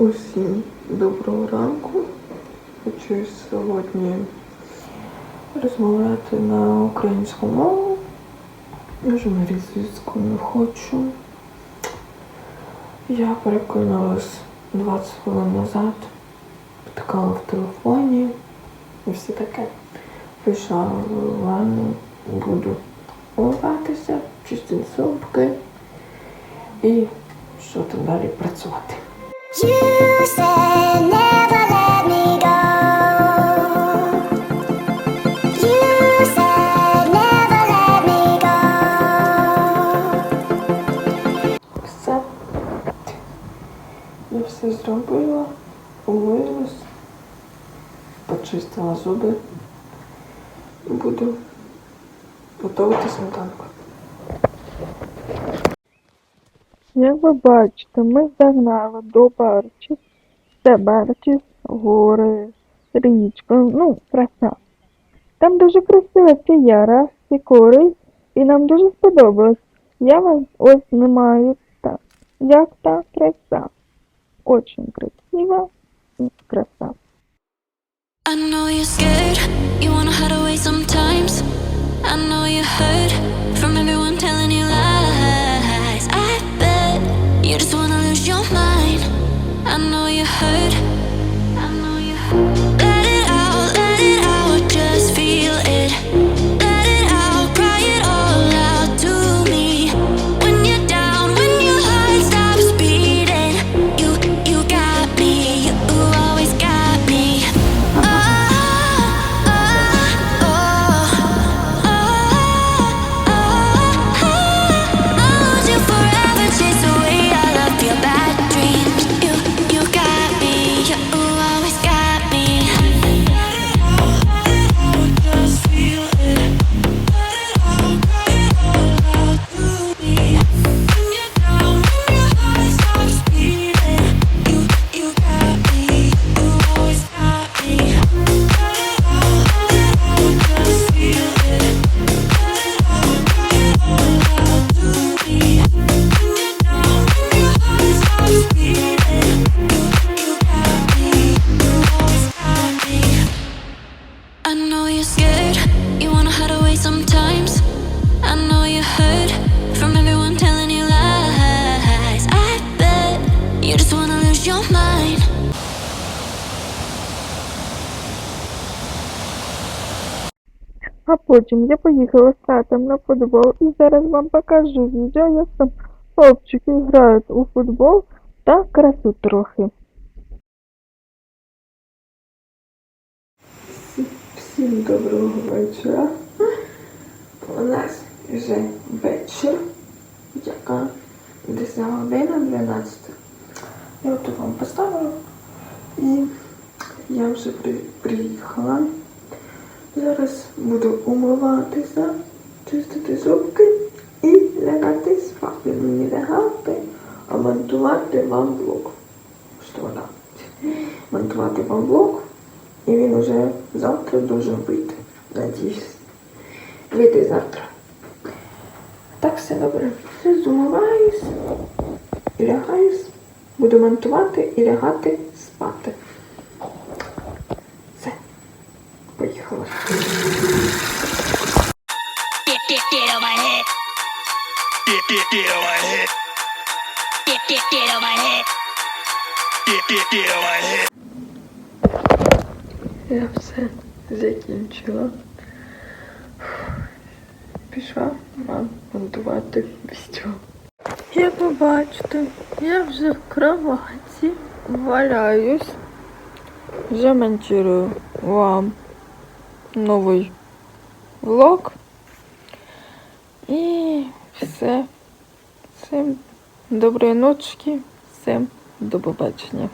Усім доброго ранку. Хочу сьогодні розмовляти на українську мову. Може, на російську не хочу. Я переконалась 20 хвилин назад, потикала в телефоні і все таке. Прийшла в ванну, буду умиватися, чистити зубки і що там далі працювати. Все. Я все зробила, умилась, почистила зуби. Буду готувати сметанку. Як ви бачите, ми загнали до Барчів. Це Барчів, гори, річка, ну, краса. Там дуже красиво ці яра, ці кори, і нам дуже сподобалось. Я вам ось знімаю так. Як та краса. Очень красиво і краса. I know you're scared, you wanna hide away sometimes. You hurt, А потім я поїхала з татом на футбол і зараз вам покажу відео, як там хлопчики грають у футбол та красу трохи. Всім доброго вечора. У нас вже вечір, яка десь година 12. Я от вам поставила і я вже при, приїхала. Зараз буду умиватися, чистити зубки і лягати спати. Мені лягати, а монтувати вам блог. Що вона? Монтувати вам блог. І він уже завтра должен вийти. Надіюсь. Вийти завтра. Так, все добре. Все, зумиваюсь, і лягаюсь, буду монтувати і лягати спати. Head. Я все закінчила. Пішла вам монтувати відео. Як ви бачите, я вже в кроваті валяюсь. Вже монтирую вам новий влог. І все. Всім доброї ночки, всім до побачення.